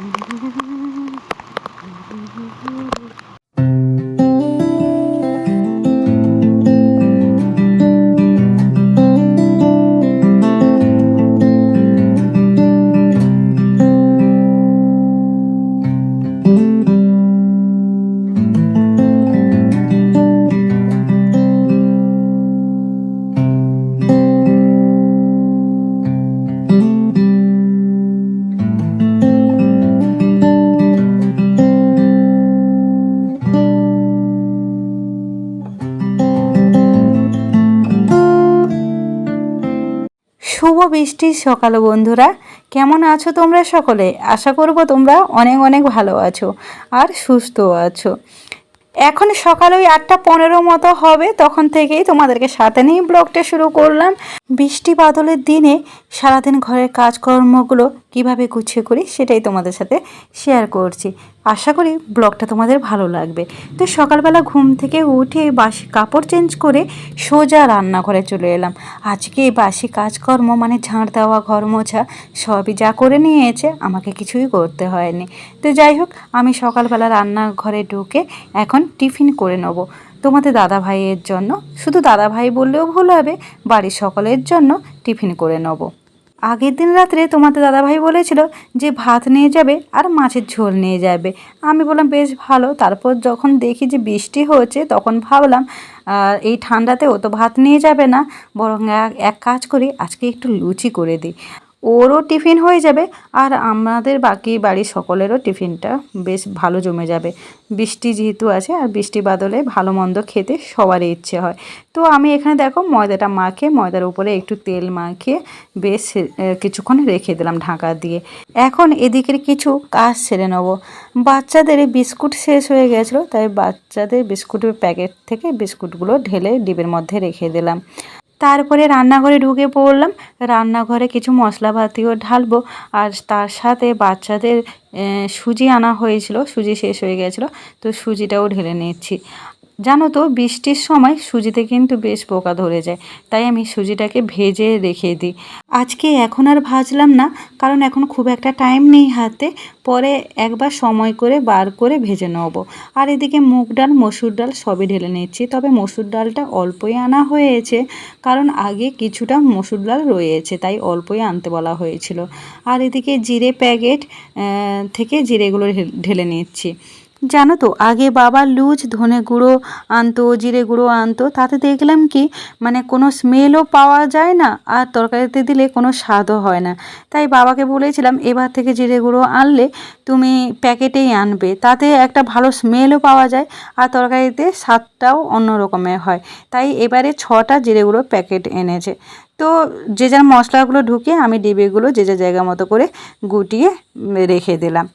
Mm-hmm. বৃষ্টির সকাল বন্ধুরা। কেমন আছো তোমরা সকলে? আশা করব তোমরা অনেক অনেক ভালো আছো আর সুস্থ আছো। এখন সকাল ওই আটটা পনেরো মতো হবে, তখন থেকেই তোমাদেরকে সাথে নিয়ে ব্লগটা শুরু করলাম। বৃষ্টি বাদলের দিনে সারাদিন ঘরের কাজকর্মগুলো কীভাবে গুছিয়ে করি সেটাই তোমাদের সাথে শেয়ার করছি। আশা করি ব্লগটা তোমাদের ভালো লাগবে। তো সকালবেলা ঘুম থেকে উঠে বাসি কাপড় চেঞ্জ করে সোজা রান্নাঘরে চলে এলাম। আজকে বাসি কাজকর্ম মানে ঝাঁট দেওয়া, ঘর মোছা, সবই যা করে নিয়েছে আমাকে কিছুই করতে হয়নি। তো যাই হোক, আমি সকালবেলা রান্নাঘরে ঢুকে এখন টিফিন করে নেব। তোমাদের দাদা ভাইয়ের জন্য, শুধু দাদা ভাই বললেও ভুল হবে, বাড়ির সকলের জন্য টিফিন করে নেব। আগের দিন রাত্রে তোমাদের দাদাভাই বলেছিল যে ভাত নিয়ে যাবে আর মাছের ঝোল নিয়ে যাবে। আমি বললাম, বেশ ভালো। তারপর যখন দেখি যে বৃষ্টি হচ্ছে তখন ভাবলাম এই ঠান্ডাতে ও তো ভাত নিয়ে যাবে না। বরং এক- এক কাজ করি, আজকে একটু লুচি করে দিই। ওরও টিফিন হয়ে যাবে আর আমাদের বাকি বাড়ির সকলেরও টিফিনটা বেশ ভালো জমে যাবে। বৃষ্টি যেহেতু আছে আর বৃষ্টি বাদলে ভালো মন্দ খেতে সবারই ইচ্ছে হয়। তো আমি এখানে দেখো ময়দাটা মাখে ময়দার উপরে একটু তেল মাখিয়ে বেশ কিছুক্ষণ রেখে দিলাম ঢাকা দিয়ে। এখন এদিকের কিছু কাজ সেরে নেব। বাচ্চাদের বিস্কুট শেষ হয়ে গেছিল, তাই বাচ্চাদের বিস্কুটের প্যাকেট থেকে বিস্কুটগুলো ঢেলে ডিবের মধ্যে রেখে দিলাম। তারপরে রান্নাঘরে ঢুকে পড়লাম। রান্নাঘরে কিছু মশলাপাতিও ঢালবো। আর তার সাথে বাচ্চাদের সুজি আনা হয়েছিল। সুজি শেষ হয়ে গেছিল। তো সুজিটাও ঢেলে নিচ্ছি। জানো তো, বৃষ্টির সময় সুজিতে কিন্তু বেশ পোকা ধরে যায়, তাই আমি সুজিটাকে ভেজে রেখে দিই। আজকে এখন আর ভাজলাম না, কারণ এখন খুব একটা টাইম নেই হাতে, পরে একবার সময় করে বার করে ভেজে নেব। আর এদিকে মুগ ডাল, মসুর ডাল সবই ঢেলে নিচ্ছি, তবে মসুর ডালটা অল্পই আনা হয়েছে, কারণ আগে কিছুটা মসুর ডাল রয়েছে, তাই অল্পই আনতে বলা হয়েছিল। আর এদিকে জিরে প্যাকেট থেকে জিরেগুলো ঢেলে- ঢেলে নিচ্ছি। জানো তো, আগে বাবা লুজ, ধনে গুঁড়ো আনতো, জিরে গুঁড়ো আনতো, তাতে দেখলাম কি মানে কোনো স্মেলও পাওয়া যায় না, আর তরকারিতে দিলে কোনো স্বাদও হয় না। তাই বাবাকে বলেছিলাম, এবার থেকে জিরে গুঁড়ো আনলে তুমি প্যাকেটেই আনবে। তাতে একটা ভালো স্মেলও পাওয়া যায়, আর তরকারিতে স্বাদটাও অন্য রকমের হয়। তাই এবারে ছটা জিরে গুঁড়ো প্যাকেট এনেছে। তো যে যার মশলাগুলো ঢুকে আমি ডিবেগুলো যে যে জায়গা মতো করে গুটিয়ে রেখে দিলাম।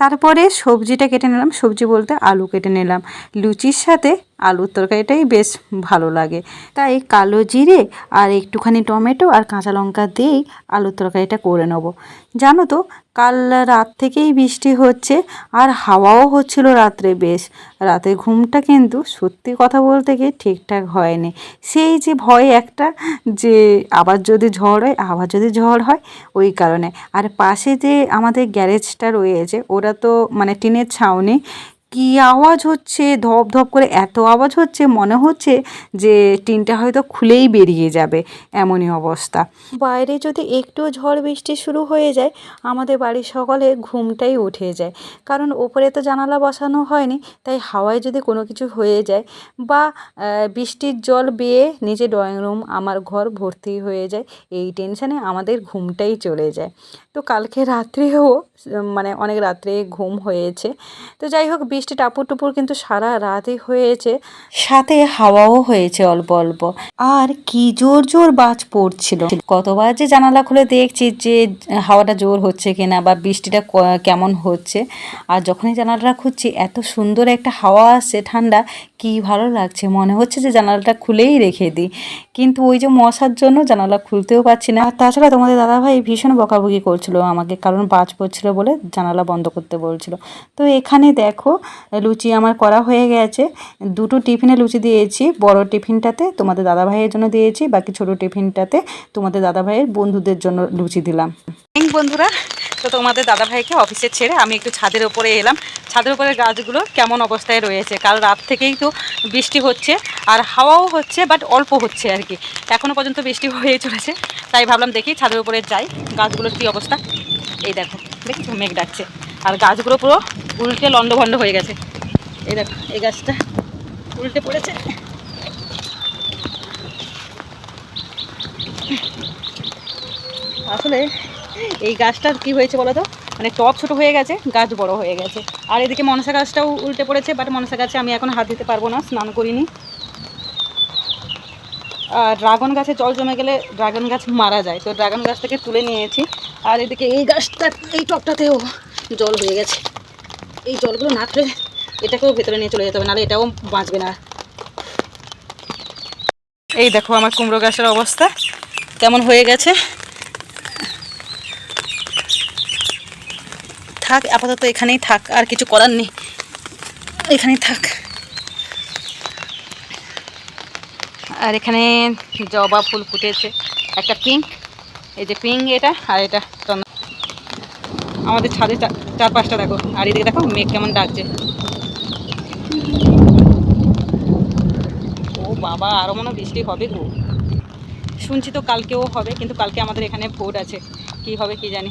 তারপরে সবজিটা কেটে নিলাম। সবজি বলতে আলু কেটে নিলাম। লুচির সাথে আলুর তরকারিটাই বেশ ভালো লাগে। তাই কালো জিরে আর একটুখানি টমেটো আর কাঁচা লঙ্কা দিয়েই আলুর তরকারিটা করে নেব। জানো তো, কাল রাত থেকেই বৃষ্টি হচ্ছে আর হাওয়াও হচ্ছিল রাত্রে বেশ। রাতে ঘুমটা কিন্তু সত্যি কথা বলতে গিয়ে ঠিকঠাক হয়নি। সেই যে ভয় একটা যে আবার যদি ঝড় হয়, আবার যদি ঝড় হয়, ওই কারণে। আর পাশে যে আমাদের গ্যারেজটা রয়েছে ওরা তো মানে টিনের ছাউনি। কি আওয়াজ হচ্ছে? ধপ ধপ করে এত আওয়াজ হচ্ছে, মনে হচ্ছে যে টিনটা হয়তো খুলেই বেরিয়ে যাবে। এমনই অবস্থা। বাইরে যদি একটু ঝড় বৃষ্টি শুরু হয়ে যায়, আমাদের বাড়ির সকলে ঘুমটাই উঠে যায়। কারণ ওপরে তো জানালা বসানো হয়নি, তাই হাওয়ায় যদি কোনো কিছু হয়ে যায় বা বৃষ্টির জল বেয়ে নিচে ড্রয়িং রুম, আমার ঘর ভর্তি হয়ে যায়, এই টেনশানে আমাদের ঘুমটাই চলে যায়। তো কালকে রাত্রেও মানে অনেক রাত্রে ঘুম হয়েছে। তো যাই হোক বৃষ্টি টাপুর টুপুর কিন্তু সারা রাতই হয়েছে। সাথে হাওয়াও হয়েছে অল্প অল্প। আর কি জোর জোর বাজ পড়ছিল। কতবার যে জানালা খুলে দেখছি যে হাওয়াটা জোর হচ্ছে কিনা বা বৃষ্টিটা কেমন হচ্ছে। আর যখনই জানালাটা খুঁজছি এত সুন্দর একটা হাওয়া আসছে, ঠান্ডা, কি ভালো লাগছে। মনে হচ্ছে যে জানালাটা খুলেই রেখে দিই। কিন্তু ওই যে মশার জন্য জানালা খুলতেও পারছি না। আর তাছাড়া তোমাদের দাদাভাই ভীষণ বকাবকি করছিল আমাকে, কারণ বাজ পড়ছিল বলে জানালা বন্ধ করতে বলছিল। তো এখানে দেখো লুচি আমার করা হয়ে গেছে। দুটো টিফিনে লুচি দিয়েছি। বড় টিফিনটাতে তোমাদের দাদাভাইয়ের জন্য দিয়েছি, বাকি ছোট টিফিনটাতে তোমাদের দাদাভাইয়ের বন্ধুদের জন্য লুচি দিলাম। বন্ধুরা, তো তোমাদের দাদাভাইকে অফিসে ছেড়ে আমি একটু ছাদের উপরে এলাম। ছাদের উপরে গাছগুলো কেমন অবস্থায় রয়েছে? কাল রাত থেকেই তো বৃষ্টি হচ্ছে, আর হাওয়াও হচ্ছে বাট অল্প হচ্ছে আর কি। এখনও পর্যন্ত বৃষ্টি হয়ে চলেছে, তাই ভাবলাম দেখি ছাদের উপরে যাই। গাছগুলোর কী অবস্থা? এই দেখো দেখি মেঘ ডাকছে। আর গাছগুলো পুরো উল্টে লন্ডভন্ড হয়ে গেছে। এই দেখো, এই গাছটা উল্টে পড়েছে। আসলে এই গাছটার কি হয়েছে বলো তো? মানে টপ ছোটো হয়ে গেছে, গাছ বড় হয়ে গেছে। আর এদিকে মনসা গাছটাও উল্টে পড়েছে বাট মনসা গাছে আমি এখন হাত দিতে পারব না, স্নান করিনি। আর ড্রাগন গাছে জল জমে গেলে ড্রাগন গাছ মারা যায়, তো ড্রাগন গাছ থেকে তুলে নিয়েছি। আর এদিকে এই গাছটা এই টপটাতেও জল হয়ে গেছে। এই জলগুলো না তুলে এটাকেও ভেতরে নিয়ে চলে যেতে হবে, নাহলে এটাও বাঁচবে না। এই দেখো আমার কুমড়ো গাছের অবস্থা, কেমন হয়ে গেছে। থাক, আপাতত এখানেই থাক, আর কিছু করার নেই। এখানেই থাক। আর এখানে জবা ফুল ফুটেছে, একটা পিঙ্ক, এই যে পিঙ্ক এটা আর এটা চন্দন আমাদের ছাদে চা- চার পাঁচটা দেখো। আর এদিকে দেখো, মেঘ কেমন ডাকছে। ও বাবা আরও মনে বৃষ্টি হবে গো। শুনছি তো কালকেও হবে, কিন্তু কালকে আমাদের এখানে ভোট আছে। কি হবে কি জানি।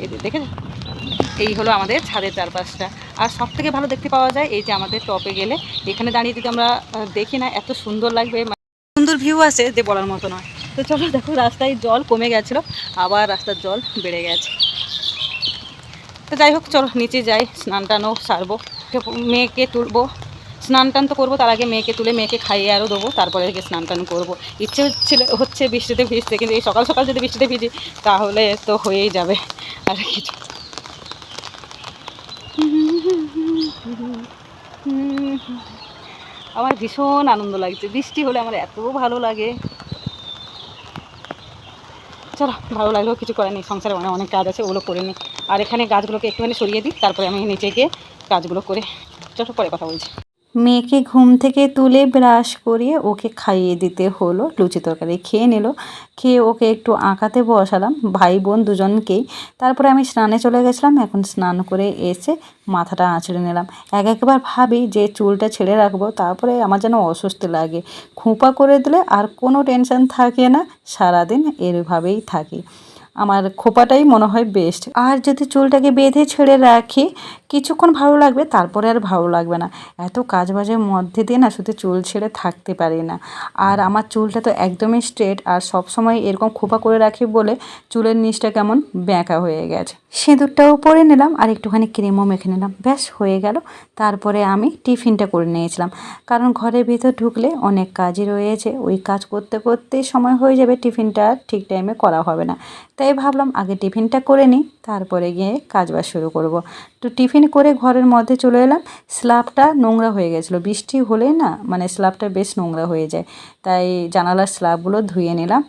যে দেখে এই হলো আমাদের ছাদের চারপাশটা। আর সব থেকে ভালো দেখতে পাওয়া যায়, এই যে আমাদের টপে গেলে। এখানে দাঁড়িয়ে যদি আমরা দেখি না, এত সুন্দর লাগবে। সুন্দর ভিউ আছে, যে বলার মতো নয়। তো চলো দেখো, রাস্তায় জল কমে গেছিল, আবার রাস্তার জল বেড়ে গেছে। তো যাই হোক, চলো নিচে যাই, স্নান টানও সারবো। মেয়েকে তুলবো। স্নান টান তো করব, তার আগে মেয়েকে তুলে মেয়েকে খাইয়ে আরও দেবো, তারপরে আগে স্নান টান করব। ইচ্ছে হচ্ছিল, হচ্ছে বৃষ্টিতে ভিজতে, কিন্তু এই সকাল সকাল যদি বৃষ্টিতে ভিজি, তাহলে তো হয়েই যাবে আর কিছু আমার ভীষণ আনন্দ লাগছে। বৃষ্টি হলে আমার এত ভালো লাগে। চলো, ভালো লাগলেও কিছু করার নেই। সংসারে অনেক অনেক কাজ আছে, ওগুলো করে নিই আর এখানে গাছগুলোকে একটুখানি সরিয়ে দিই, তারপরে আমি নিচে গিয়ে কাজগুলো করে, চলো, পরে কথা বলছি। মেয়েকে ঘুম থেকে তুলে ব্রাশ করিয়ে ওকে খাইয়ে দিতে হলো। লুচি তরকারি খেয়ে নিল। খেয়ে ওকে একটু আঁকাতে বসালাম। ভাই বোন দুজনকেই। তারপরে আমি স্নানে চলে গেছিলাম। এখন স্নান করে এসে মাথাটা আঁচড়ে নিলাম। এক একবার ভাবি যে চুলটা ছেড়ে রাখব, তারপরে আমার যেন অস্বস্তি লাগে। খোঁপা করে দিলে আর কোনো টেনশন থাকে না। সারাদিন এরভাবেই থাকি। আমার খোপাটাই মনে হয় বেস্ট আর যদি চুলটাকে বেঁধে ছেড়ে রাখি, কিছুক্ষণ ভালো লাগবে, তারপরে আর ভালো লাগবে না। এত কাজবাজের মধ্যে দিয়ে না শুধু চুল ছেড়ে থাকতে পারি না। আর আমার চুলটা তো একদমই স্ট্রেট আর সব সময় এরকম খোপা করে রাখি বলে চুলের নিচটা কেমন ব্যাঁকা হয়ে গেছে। সিঁদুরটাও পরে নিলাম আর একটুখানি ক্রিমও মেখে নিলাম। ব্যাস, হয়ে গেল। তারপরে আমি টিফিনটা করে নিয়েছিলাম। কারণ ঘরের ভিতর ঢুকলে অনেক কাজই রয়েছে। ওই কাজ করতে করতে সময় হয়ে যাবে, টিফিনটা ঠিক টাইমে করা হবে না। তাই ভাবলাম আগে টিফিনটা করে নিই, তারপরে গিয়ে কাজবাজ শুরু করব। তো টিফিন করে ঘরের মধ্যে চলে এলাম। স্ল্যাবটা নোংরা হয়ে গেছিল। বৃষ্টি হলে না মানে স্ল্যাবটা বেশ নোংরা হয়ে যায়। তাই জানালার স্ল্যাবগুলো ধুয়ে নিলাম।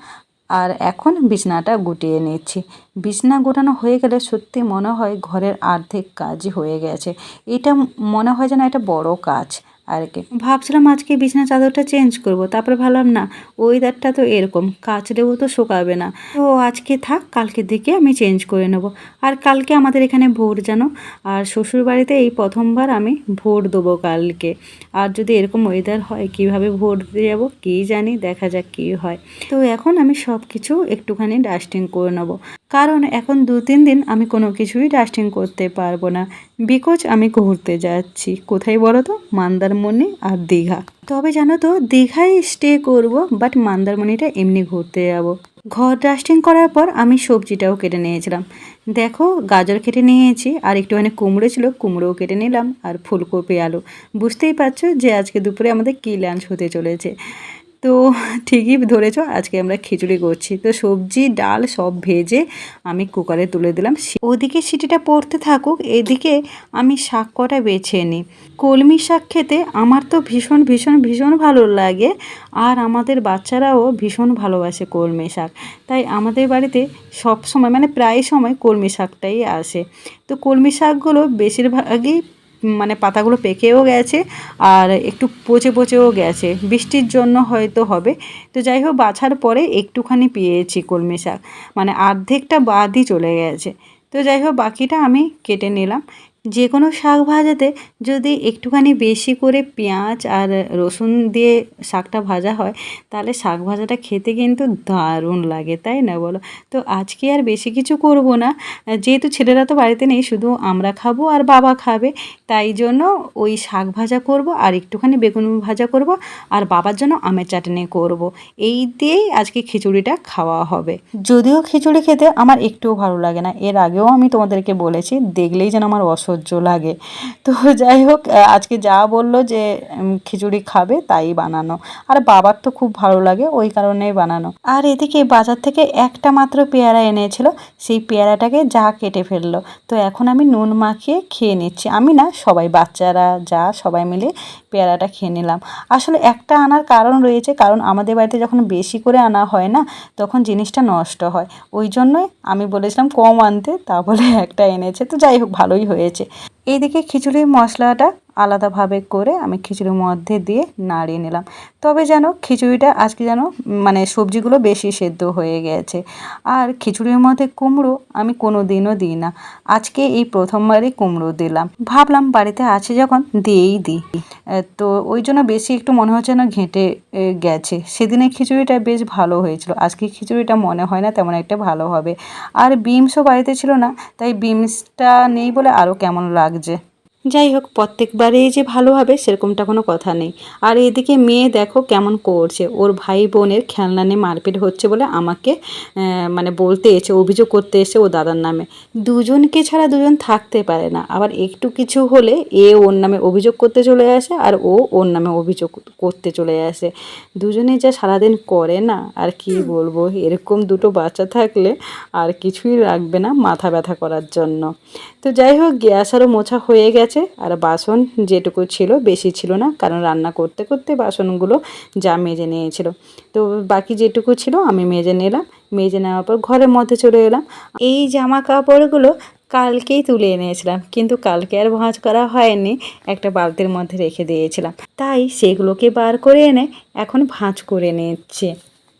আর এখন বিছনাটা গুটিয়ে নিচ্ছি। বিছনা গোটানো হয়ে গেলে সত্যি মনে হয় ঘরের অর্ধেক কাজই হয়ে গেছে। এটা মনে হয় যেন একটা বড় কাজ। আর কি। ভাবছিলাম আজকে বিছনা চাদরটা চেঞ্জ করব, তারপরে ভাবলাম না ওয়েদারটা তো এরকম, কাচলেও তো শোকাবে না। তো আজকে থাক কালকে দিকে আমি চেঞ্জ করে নেব। আর কালকে আমাদের এখানে ভোট জানো, আর শ্বশুর বাড়িতে এই প্রথমবার আমি ভোট দেবো কালকে। আর যদি এরকম ওয়েদার হয়, কীভাবে ভোট দিতে যাব, কী জানি, দেখা যাক কী হয়। তো এখন আমি সব কিছু একটুখানি ডাস্টিং করে নেব। কারণ এখন দু তিন দিন আমি কোনো কিছুই ডাস্টিং করতে পারব না। বিকজ আমি ঘুরতে যাচ্ছি। কোথায় বলো তো? মন্দারমণি আর দীঘা। তবে জানো তো, দীঘায় স্টে করব বাট মন্দারমণিটা এমনি ঘুরতে যাব। ঘর ডাস্টিং করার পর আমি সবজিটাও কেটে নিয়েছিলাম। দেখো, গাজর কেটে নিয়েছি, আর একটুখানি কুমড়ো ছিল, কুমড়োও কেটে নিলাম, আর ফুলকপি, আলু। বুঝতেই পারছ যে আজকে দুপুরে আমাদের কী লাঞ্চ হতে চলেছে। তো ঠিকই ধরেছ, আজকে আমরা খিচুড়ি করছি। তো সবজি, ডাল সব ভেজে আমি কুকারে তুলে দিলাম। ওদিকে সিটিটা পড়তে থাকুক, এদিকে আমি শাক কটা বেছে নিই কলমি শাক খেতে আমার তো ভীষণ ভীষণ ভীষণ ভালো লাগে, আর আমাদের বাচ্চারাও ভীষণ ভালোবাসে কলমি শাক। তাই আমাদের বাড়িতে সব সময় মানে প্রায় সময় কলমি শাকটাই আসে। তো কলমি শাকগুলো বেশিরভাগই মানে পাতাগুলো পেকেও গেছে আর একটু পচে পচেও গেছে। বৃষ্টির জন্য হয়তো হবে। তো যাই হোক, বাছার পরে একটুখানি পেয়েছি কলমি শাক। মানে অর্ধেকটা বাদই চলে গেছে। তো যাই হোক, বাকিটা আমি কেটে নিলাম। যে কোনো শাক ভাজাতে যদি একটুখানি বেশি করে পেঁয়াজ আর রসুন দিয়ে শাকটা ভাজা হয়, তাহলে শাক ভাজাটা খেতে কিন্তু দারুণ লাগে, তাই না বলো? তো আজকে আর বেশি কিছু করব না। যেহেতু ছেলেরা তো বাড়িতে নেই, শুধু আমরা খাব আর বাবা খাবে। তাই জন্য ওই শাক ভাজা করব আর একটুখানি বেগুন ভাজা করব আর বাবার জন্য আমের চাটনি করব। এই দিয়েই আজকে খিচুড়িটা খাওয়া হবে। যদিও খিচুড়ি খেতে আমার একটুও ভালো লাগে না, এর আগেও আমি তোমাদেরকে বলেছি, দেখলেই যেন আমার অসহ্য লাগে। তো যাই হোক আজকে যা বলল যে খিচুড়ি খাবে তাই বানানো। আর বাবার তো খুব ভালো লাগে, ওই কারণেই বানানো। আর এদিকে বাজার থেকে একটা মাত্র পেয়ারা এনেছিল, সেই পেয়ারাটাকে যা কেটে ফেলল। তো এখন আমি নুন মাখিয়ে খেয়ে নিচ্ছি। আমি না, সবাই বাচ্চারা যা, সবাই মিলে পেয়ারাটা খেয়ে নিলাম। আসলে একটা আনার কারণ রয়েছে, কারণ আমাদের বাড়িতে যখন বেশি করে আনা হয় না, তখন জিনিসটা নষ্ট হয়। ওই জন্যই আমি বলেছিলাম কম আনতে, তা বলে একটা এনেছে। তো যাই হোক, ভালোই হয়েছে। এইদিকে খিচুড়ির মশলাটা আলাদাভাবে করে আমি খিচুড়ির মধ্যে দিয়ে নাড়িয়ে নিলাম। তবে যেন খিচুড়িটা আজকে যেন মানে সবজিগুলো বেশি সেদ্ধ হয়ে গেছে। আর খিচুড়ির মধ্যে কুমড়ো আমি কোনো দিনও দিই না। আজকে এই প্রথমবারই কুমড়ো দিলাম। ভাবলাম বাড়িতে আছে যখন দিয়েই দিই। তো ওই জন্য বেশি একটু মনে হচ্ছে না ঘেঁটে গেছে। সেদিনে খিচুড়িটা বেশ ভালো হয়েছিল। আজকে খিচুড়িটা মনে হয় না তেমন একটা ভালো হবে। আর বিমসও বাড়িতে ছিল না, তাই বিমসটা নেই বলে আরও কেমন লাগছে? যাই হোক প্রত্যেকবারেই যে ভালো হবে সেরকমটা কোনো কথা নেই। আর এদিকে মেয়ে দেখো কেমন করছে। ওর ভাই বোনের খেলনা নিয়ে মারপিট হচ্ছে বলে আমাকে মানে বলতে এসে, অভিযোগ করতে এসে ও দাদার নামে। দুজনকে ছাড়া দুজন থাকতে পারে না। আবার একটু কিছু হলে এ ওর নামে অভিযোগ করতে চলে আসে আর ও ওর নামে অভিযোগ করতে চলে আসে। দুজনে যা সারাদিন করে না, আর কি বলব? এরকম দুটো বাচ্চা থাকলে আর কিছুই লাগবে না মাথা ব্যথা করার জন্য। তো যাই হোক গ্যাস আরও মোছা হয়ে গেছে। আর বাসন যেটুকু ছিল বেশি ছিল না, কারণ রান্না করতে করতে বাসনগুলো যা মেজে নিয়েছিল। তো বাকি যেটুকু ছিল আমি মেজে নিলাম। মেজে নেওয়ার পর ঘরের মধ্যে চলে এলাম। এই জামা কাপড়গুলো কালকেই তুলে এনেছিলাম, কিন্তু কালকে আর ভাঁজ করা হয়নি। একটা বালতির মধ্যে রেখে দিয়েছিলাম। তাই সেগুলোকে বার করে এনে এখন ভাঁজ করে নিচ্ছে।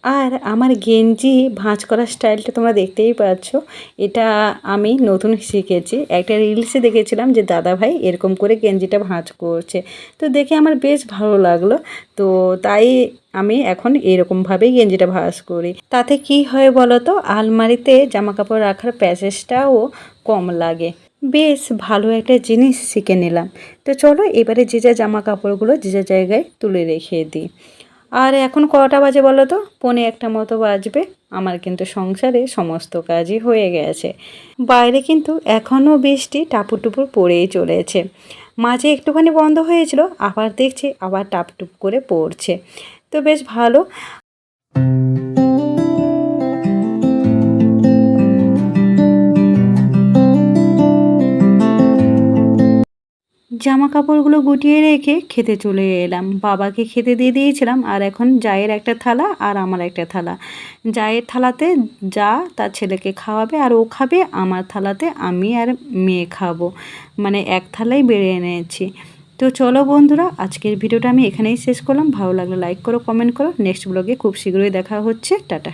আর আমার গেঞ্জি ভাঁজ করার স্টাইলটা তোমরা দেখতেই পাচ্ছ। এটা আমি নতুন শিখেছি। একটা রিলসে দেখেছিলাম যে, দাদা ভাই এরকম করে গেঞ্জিটা ভাঁজ করছে। তো দেখে আমার বেশ ভালো লাগল। তো তাই আমি এখন এরকমভাবেই গেঞ্জিটা ভাঁজ করি। তাতে কি হয় বলো তো, আলমারিতে জামা কাপড় রাখার প্যাসেজটাও কম লাগে। বেশ ভালো একটা জিনিস শিখে নিলাম। তো চলো এবারে যে যা জামা কাপড়গুলো যে যা জায়গায় তুলে রেখে দিই। আর এখন কটা বাজে বলো তো? পনে একটা মতো বাজবে। আমার কিন্তু সংসারে সমস্ত কাজই হয়ে গেছে। বাইরে কিন্তু এখনও বৃষ্টি টাপুটুপুর পড়েই চলেছে। মাঝে একটুখানি বন্ধ হয়েছিল, আবার দেখছি আবার টাপটুপ করে পড়ছে। তো বেশ ভালো। জামা কাপড়গুলো গুটিয়ে রেখে খেতে চলে এলাম। বাবাকে খেতে দিয়ে দিয়েছিলাম, আর এখন জায়ের একটা থালা আর আমার একটা থালা। জায়ের থালাতে যা তার ছেলেকে খাওয়াবে আর ও খাবে, আমার থালাতে আমি আর মেয়ে খাব। মানে এক থালাই বেড়ে এনেছি। তো চলো বন্ধুরা, আজকের ভিডিওটা আমি এখানেই শেষ করলাম। ভালো লাগলে লাইক করো কমেন্ট করো। নেক্সট ব্লগে খুব শীঘ্রই দেখা হচ্ছে। টাটা।